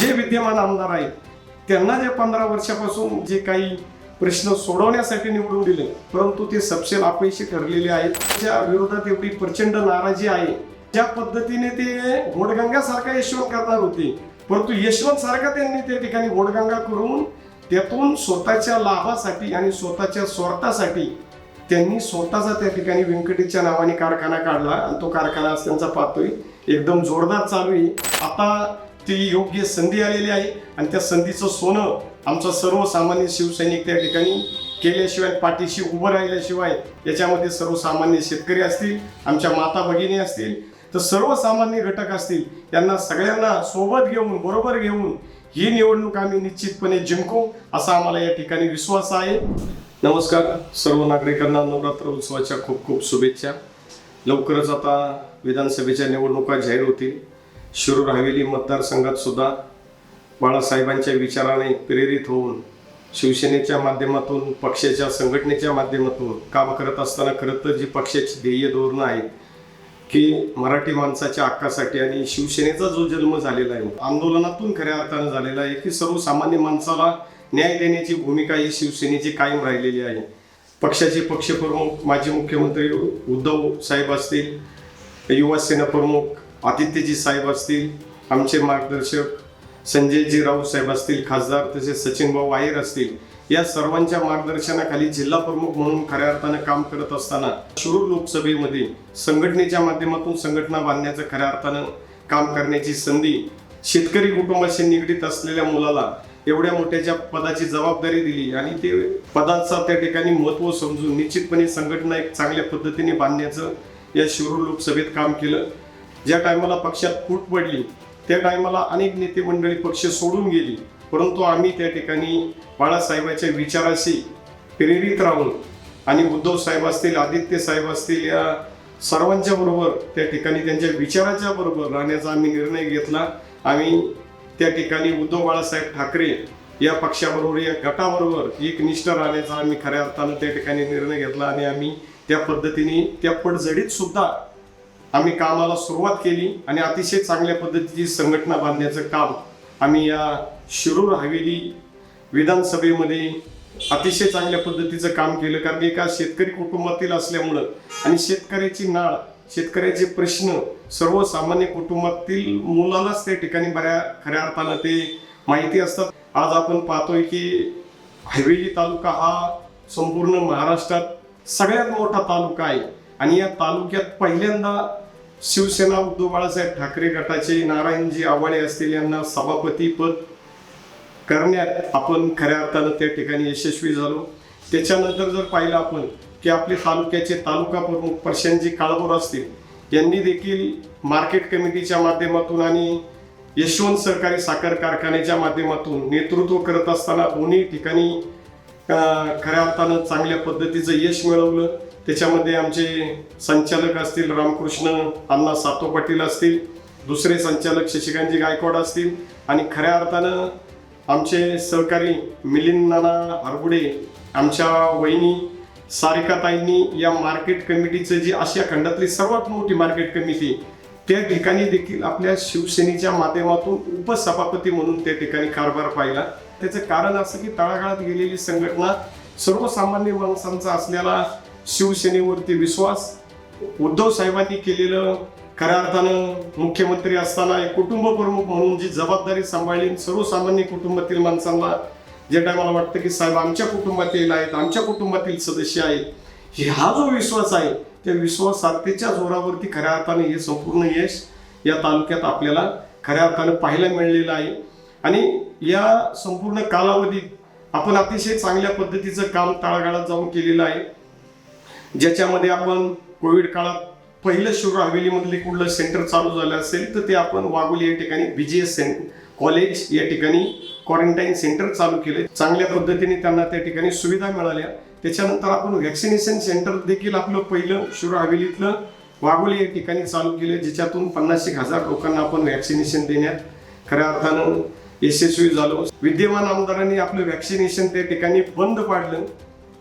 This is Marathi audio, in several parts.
जे विद्यमान आमदार आहेत त्यांना जे पंधरा वर्षापासून जे काही प्रश्न सोडवण्यासाठी निवडून दिले परंतु ते सपशेल अपयशी ठरलेले आहेत. त्या विरोधात एवढी प्रचंड नाराजी आहे. ज्या पद्धतीने ते घोडगंगासारखा यशवंत करणार होते परंतु यशवंत सारखा त्यांनी त्या ठिकाणी घोडगंगा करून त्यातून स्वतःच्या लाभासाठी आणि स्वतःच्या स्वार्थासाठी त्यांनी स्वतःचा त्या ठिकाणी व्यंकटेशच्या नावाने कारखाना काढला आणि तो कारखाना त्यांचा पाहतोय. एकदम जोरदार चालू आहे. आता ती योग्य संधी आलेली आहे. आणि त्या संधीचं सोनं आमचा सर्वसामान्य शिवसैनिक त्या ठिकाणी केल्याशिवाय पाठीशी उभं राहिल्याशिवाय याच्यामध्ये सर्वसामान्य शेतकरी असतील आमच्या माता भगिनी असतील तर सर्वसामान्य घटक असतील यांना सगळ्यांना सोबत घेऊन बरोबर घेऊन ही निवडणूक आम्ही निश्चितपणे जिंकू असा आम्हाला या ठिकाणी विश्वास आहे. नमस्कार सर्व नागरिकांना नवरात्र उत्सवाच्या खूप खूप शुभेच्छा. लवकरच आता विधानसभेच्या निवडणुका जाहीर होतील. शिरूर हवेली मतदारसंघात सुद्धा बाळासाहेबांच्या विचाराने प्रेरित होऊन शिवसेनेच्या माध्यमातून पक्षाच्या संघटनेच्या माध्यमातून काम करत असताना खरं तर जी पक्षाची ध्येय धोरणं आहेत की मराठी माणसाच्या हक्कासाठी आणि शिवसेनेचा जो जन्म झालेला आहे आंदोलनातून खऱ्या अर्थानं झालेला आहे की सर्वसामान्य माणसाला न्याय देण्याची भूमिका ही शिवसेनेची कायम राहिलेली आहे. पक्षाचे पक्षप्रमुख माजी मुख्यमंत्री उद्धव साहेब असतील युवा सेना प्रमुख आदित्यजी साहेब असतील आमचे मार्गदर्शक संजयजी राऊत साहेब असतील खासदार तसेच सचिनभाऊ भाऊ असतील या सर्वांच्या मार्गदर्शनाखाली जिल्हा प्रमुख म्हणून खऱ्या अर्थानं काम करत असताना शुरू लोकसभेमध्ये संघटनेच्या माध्यमातून संघटना बांधण्याचं खऱ्या अर्थानं काम करण्याची संधी शेतकरी कुटुंबाशी निगडीत असलेल्या मुलाला एवढ्या मोठ्याच्या पदाची जबाबदारी दिली आणि ते पदाचा त्या ठिकाणी महत्त्व समजून निश्चितपणे संघटना एक चांगल्या पद्धतीने बांधण्याचं या शिरूर लोकसभेत काम केलं. ज्या टायमाला पक्षात फूट पडली त्या टायमाला अनेक नेते मंडळी पक्ष सोडून गेली. परंतु आम्ही त्या ठिकाणी बाळासाहेबाच्या विचाराशी प्रेरित राहून आणि उद्धव साहेब असतील आदित्य साहेब असतील या सर्वांच्या बरोबर त्या ठिकाणी त्यांच्या विचाराच्या बरोबर राहण्याचा आम्ही निर्णय घेतला. आम्ही त्या ठिकाणी उद्धव बाळासाहेब ठाकरे या पक्षाबरोबर या गटाबरोबर एक निष्ठ राहण्याचा आम्ही खऱ्या अर्थानं त्या ठिकाणी निर्णय घेतला आणि आम्ही त्या पद्धतीने त्या पडझडीत सुद्धा आम्ही कामाला सुरुवात केली आणि अतिशय चांगल्या पद्धतीची संघटना बांधण्याचं काम आम्ही या शिरूर हवेली विधानसभेमध्ये अतिशय चांगल्या पद्धतीचं काम केलं. कारण एका शेतकरी कुटुंबातील असल्यामुळं आणि शेतकऱ्याची नाळ शेतकऱ्याचे प्रश्न सर्वसामान्य कुटुंबातील मुलालाच त्या ठिकाणी बऱ्या खऱ्या अर्थानं ते माहिती असतात. आज आपण पाहतोय की हवेली तालुका हा संपूर्ण महाराष्ट्रात सगळ्यात मोठा तालुका आहे. आणि या तालुक्यात पहिल्यांदा शिवसेना उद्धव बाळासाहेब ठाकरे गटाचे नारायणजी आवाळे असतील यांना सभापती पद करण्यात आपण खऱ्या अर्थानं त्या ठिकाणी यशस्वी झालो. त्याच्यानंतर जर पाहिलं आपण की आपले तालुक्याचे तालुका प्रमुख प्रशांतजी काळभोर असतील यांनी देखील मार्केट कमिटीच्या माध्यमातून आणि यशवंत सहकारी साखर कारखान्याच्या माध्यमातून नेतृत्व करत असताना दोन्ही ठिकाणी खऱ्या अर्थानं चांगल्या पद्धतीचं यश मिळवलं. त्याच्यामध्ये आमचे संचालक असतील रामकृष्ण अण्णा सातो पाटील असतील दुसरे संचालक शशिकांतजी गायकवाड असतील आणि खऱ्या अर्थानं आमचे सहकारी मिलिंद नाना हरगुडे आमच्या वहिनी सारिकाताईंनी या मार्केट कमिटीचं जी आशिया खंडातली सर्वात मोठी मार्केट कमिटी त्या ठिकाणी देखील आपल्या शिवसेनेच्या माध्यमातून उपसभापती म्हणून त्या ठिकाणी कारभार पाहिला. त्याचं कारण असं की तळागाळात गेलेली संघटना सर्वसामान्य माणसांचा असलेला शिवसेनेवरती विश्वास. उद्धव साहेबांनी केलेलं खऱ्या अर्थानं मुख्यमंत्री असताना एक कुटुंब प्रमुख म्हणून जी जबाबदारी सांभाळली सर्वसामान्य कुटुंबातील माणसांना जे टायमाला मला वाटतं की साहेब आमच्या कुटुंबातील आहेत आमच्या कुटुंबातील सदस्य आहेत हा जो विश्वास आहे त्या विश्वासार्थीच्या जोरावरती खऱ्या अर्थाने हे संपूर्ण यश या तालुक्यात आपल्याला खऱ्या अर्थानं पाहायला मिळलेलं आहे. आणि या संपूर्ण कालावधीत आपण अतिशय चांगल्या पद्धतीचं काम तळागाळात जाऊन केलेलं आहे. ज्याच्यामध्ये आपण कोविड काळात पहिलं शिवर हवेलीमधले कुठलं सेंटर चालू झालं असेल तर ते आपण वाघोली या ठिकाणी बी जी एस कॉलेज या ठिकाणी क्वारंटाईन सेंटर चालू केले. चांगल्या पद्धतीने त्यांना त्या ठिकाणी सुविधा मिळाल्या. त्याच्यानंतर आपण व्हॅक्सिनेशन सेंटर देखील आपलं पहिलं शिवर हवेलीतलं वाघोली या ठिकाणी चालू केलं ज्याच्यातून पन्नास एक हजार लोकांना आपण व्हॅक्सिनेशन देण्यात खऱ्या अर्थानं यशस्वी झालो. विद्यमान आमदारांनी आपलं व्हॅक्सिनेशन त्या ठिकाणी बंद पाडलं.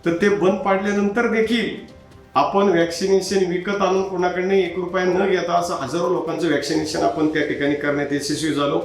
तर ते बंद पाडल्यानंतर देखील आपण व्हॅक्सिनेशन विकत आणून कोणाकडनं एक रुपया न घेता असं हजारो लोकांचं व्हॅक्सिनेशन आपण त्या ठिकाणी करण्यात यशस्वी झालो.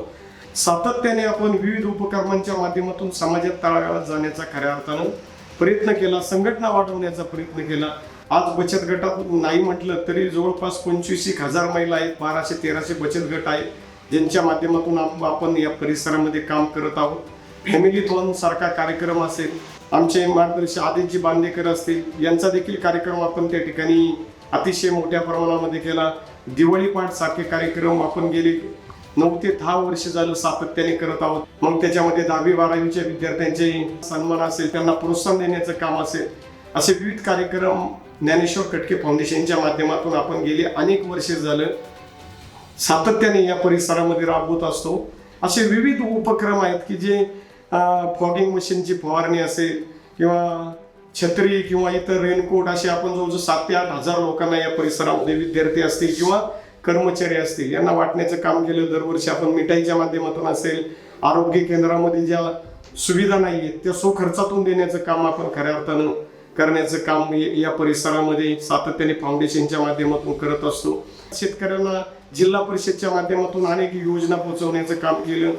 सातत्याने आपण विविध उपक्रमांच्या माध्यमातून समाजात तळागाळात जाण्याचा खऱ्या अर्थानं प्रयत्न केला संघटना वाढवण्याचा प्रयत्न केला. आज बचत गटात नाही म्हटलं तरी जवळपास पंचवीस एक हजार महिला आहेत बाराशे तेराशे बचत गट आहेत ज्यांच्या माध्यमातून आपण या परिसरामध्ये काम करत आहोत. फॅमिली थॉन सारखा कार्यक्रम असेल आमचे मार्गदर्शक आदित्य बांदेकर असतील यांचा देखील कार्यक्रम आपण त्या ठिकाणी अतिशय मोठ्या प्रमाणामध्ये केला. दिवाळी पाठ सारखे कार्यक्रम आपण गेले नऊ ते दहा वर्ष झालं सातत्याने करत आहोत. मग त्याच्यामध्ये दहावी बारावीच्या विद्यार्थ्यांचे सन्मान असेल त्यांना प्रोत्साहन देण्याचं काम असेल असे विविध कार्यक्रम ज्ञानेश्वर कटके फाउंडेशनच्या माध्यमातून आपण गेली अनेक वर्ष झालं. सातत्याने या परिसरामध्ये राबवत असतो. असे विविध उपक्रम आहेत की जे फॉगिंग मशीनची फवारणी असेल किंवा छत्री किंवा इतर रेनकोट असे आपण जवळजवळ सात ते आठ हजार लोकांना या परिसरामध्ये विद्यार्थी असतील किंवा कर्मचारी असतील यांना वाटण्याचं काम केलं दरवर्षी आपण मिठाईच्या माध्यमातून असेल आरोग्य केंद्रामध्ये ज्या सुविधा नाही आहेत त्या स्वखर्चातून देण्याचं काम आपण खऱ्या अर्थानं करण्याचं काम या- या परिसरामध्ये सातत्याने फाउंडेशनच्या माध्यमातून करत असतो. शेतकऱ्यांना जिल्हा परिषदच्या माध्यमातून अनेक योजना पोहोचवण्याचं काम केलं.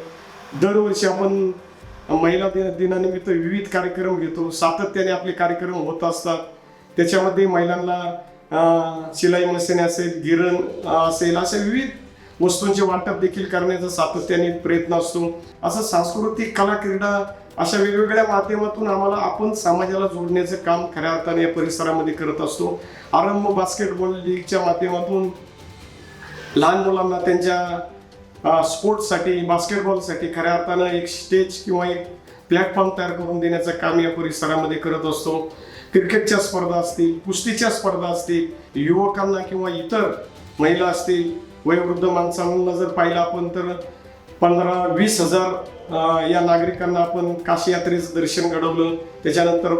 दरवर्षी आपण महिला दिन दिनानिमित्त विविध कार्यक्रम घेतो. सातत्याने आपले कार्यक्रम होत असतात. त्याच्यामध्ये महिलांना शिलाई मशीन असेल गिरण असेल असे विविध वस्तूंचे वाटप देखील करण्याचा सातत्याने प्रयत्न असतो. असं सांस्कृतिक कला क्रीडा अशा वेगवेगळ्या माध्यमातून आम्हाला आपण समाजाला जोडण्याचं काम खऱ्या अर्थाने या परिसरामध्ये करत असतो. आरंभ बास्केटबॉल लीगच्या माध्यमातून लहान मुलांना त्यांच्या स्पोर्ट्ससाठी बास्केटबॉलसाठी खऱ्या अर्थानं एक स्टेज किंवा एक प्लॅटफॉर्म तयार करून देण्याचं काम या परिसरामध्ये करत असतो. क्रिकेटच्या स्पर्धा असतील कुस्तीच्या स्पर्धा असतील युवकांना किंवा इतर महिला असतील वयोवृद्ध माणसांना जर पाहिलं आपण तर पंधरा वीस हजार या नागरिकांना आपण काशी यात्रेचं दर्शन घडवलं. त्याच्यानंतर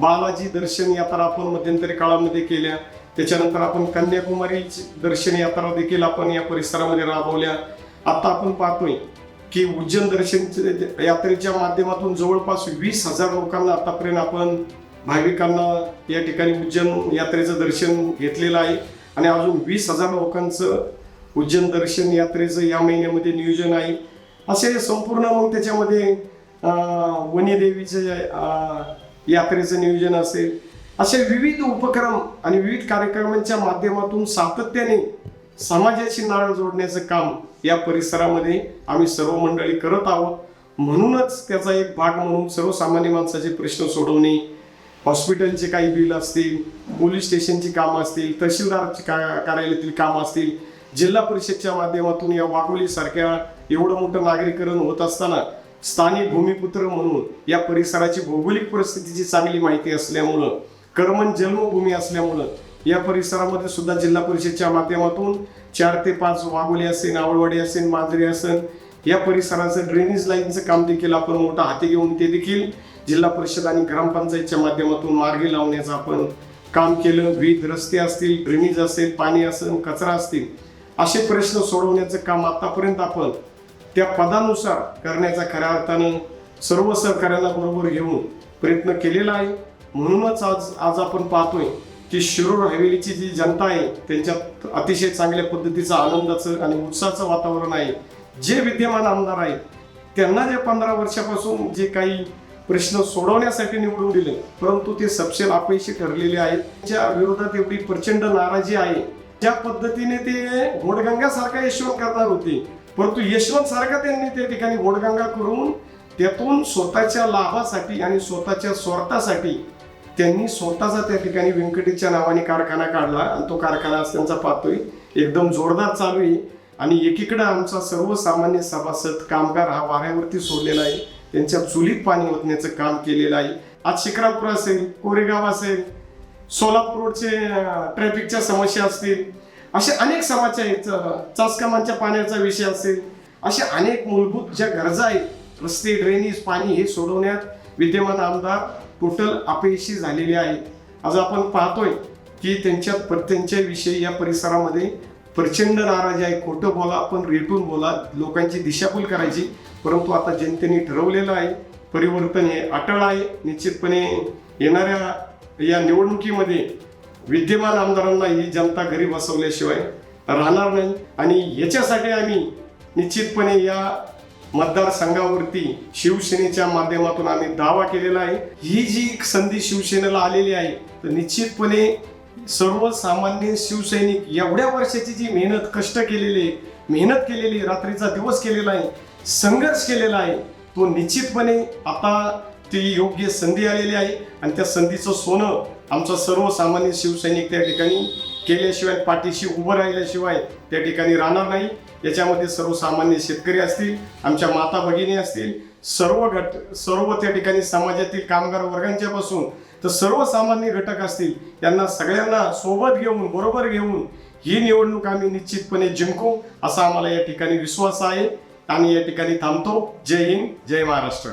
बालाजी दर्शन यात्रा आपण मध्यंतरी काळामध्ये केल्या. त्याच्यानंतर आपण कन्याकुमारी दर्शन यात्रा देखील आपण या परिसरामध्ये राबवल्या. आता आपण पाहतोय की उज्जैन दर्शन यात्रेच्या माध्यमातून जवळपास वीस हजार लोकांना आतापर्यंत आपण भाविकांना या ठिकाणी उज्जैन यात्रेचं दर्शन घेतलेलं आहे. आणि अजून वीस हजार लोकांचं उज्जैन दर्शन यात्रेचं या महिन्यामध्ये नियोजन आहे. असे संपूर्ण मग त्याच्यामध्ये वनीदेवीचं यात्रेचं नियोजन असेल. असे विविध उपक्रम आणि विविध कार्यक्रमांच्या माध्यमातून सातत्याने समाजाची नाळ जोडण्याचं काम या परिसरामध्ये आम्ही सर्व मंडळी करत आहोत. म्हणूनच त्याचा एक भाग म्हणून सर्वसामान्य माणसाचे प्रश्न सोडवणे हॉस्पिटलचे काही बिल असतील पोलीस स्टेशनची कामं असतील तहसीलदारची का कार्यालयातील कामं असतील जिल्हा परिषदच्या माध्यमातून या वाघोलीसारख्या एवढं मोठं नागरीकरण होत असताना स्थानिक भूमिपुत्र म्हणून या परिसराची भौगोलिक परिस्थितीची चांगली माहिती असल्यामुळं कर्मन जन्मभूमी असल्यामुळं या परिसरामध्ये सुद्धा जिल्हा परिषदच्या माध्यमातून चार ते पाच वाघोली असेल आवळवाडी असेल मांजरी असेल या परिसराचं ड्रेनेज लाईनचं काम देखील आपण मोठं हाती घेऊन ते देखील जिल्हा परिषद आणि ग्रामपंचायतच्या माध्यमातून मार्गी लावण्याचं आपण काम केलं. विविध रस्ते असतील ड्रेनेज असेल पाणी असेल कचरा असतील असे प्रश्न सोडवण्याचं काम आतापर्यंत आपण त्या पदानुसार करण्याचा खऱ्या अर्थानं सर्व सहकार्यांना बरोबर घेऊन प्रयत्न केलेला आहे. म्हणूनच आज आज आपण पाहतोय की शिरूर हवेलीची जी जनता आहे त्यांच्यात अतिशय चांगल्या पद्धतीचं आनंदाचं आणि उत्साहाचं वातावरण आहे. जे विद्यमान आमदार आहेत त्यांना जे पंधरा वर्षापासून जे काही प्रश्न सोडवण्यासाठी निवडून दिले परंतु ते सपशेल अपयशी ठरलेले आहेत. त्यांच्या विरोधात एवढी प्रचंड नाराजी आहे. ज्या पद्धतीने ते घोडगंगासारखा यशवंत करणार होते परंतु यशवंत सारखा त्यांनी त्या ठिकाणी घोडगंगा करून त्यातून स्वतःच्या लाभासाठी आणि स्वतःच्या स्वार्थासाठी त्यांनी स्वतःचा त्या ठिकाणी व्यंकटेशच्या नावाने कारखाना काढला आणि तो कारखाना आज त्यांचा पाहतोय. एकदम जोरदार चालू आहे. आणि एकीकडे आमचा सर्वसामान्य सभासद कामगार हा वाऱ्यावरती सोडलेला आहे. त्यांच्या चुलीत पाणी ओतण्याचं काम केलेलं आहे. आज शिक्रापूर असेल कोरेगाव असेल सोलापूर रोडचे ट्रॅफिकच्या समस्या असतील. असे अनेक समस्या आहेत. चाचकामांच्या पाण्याचा विषय असेल. अशा अनेक मूलभूत ज्या गरजा आहेत रस्ते ड्रेनेज पाणी हे सोडवण्यात विद्यमान आमदार टोटल अपयशी झालेली आहे. आज आपण पाहतोय की त्यांच्या प्र- त्यांच्याविषयी या परिसरामध्ये प्रचंड नाराजी आहे. खोटं बोला आपण रेटून बोला लोकांची दिशाभूल करायची. परंतु आता जनतेने ठरवलेलं आहे परिवर्तन हे अटळ आहे. निश्चितपणे येणाऱ्या या निवडणुकीमध्ये विद्यमान आमदारांना ही जनता घरी बसवल्याशिवाय राहणार नाही. आणि याच्यासाठी आम्ही निश्चितपणे या मतदारसंघावरती शिवसेनेच्या माध्यमातून आम्ही दावा केलेला आहे. ही जी संधी शिवसेनेला आलेली आहे तर निश्चितपणे सर्वसामान्य शिवसैनिक एवढ्या वर्षाची जी मेहनत कष्ट केलेले आहे, मेहनत केलेली रात्रीचा दिवस केलेला आहे संघर्ष केलेला आहे तो निश्चितपणे आता ती योग्य संधी आलेली आहे. आणि त्या संधीचं सोनं आमचा सर्वसामान्य शिवसैनिक त्या ठिकाणी केल्याशिवाय पाठीशी उभं राहिल्याशिवाय त्या ठिकाणी राहणार नाही. याच्यामध्ये सर्वसामान्य शेतकरी असतील आमच्या माता भगिनी असतील सर्व घट सर्व त्या ठिकाणी समाजातील कामगार वर्गांच्या पासून तर सर्वसामान्य घटक असतील यांना सगळ्यांना सोबत घेऊन बरोबर घेऊन ही निवडणूक आम्ही निश्चितपणे जिंकू असा आम्हाला या ठिकाणी विश्वास आहे. आम्ही या ठिकाणी थांबतो. जय हिंद जय महाराष्ट्र.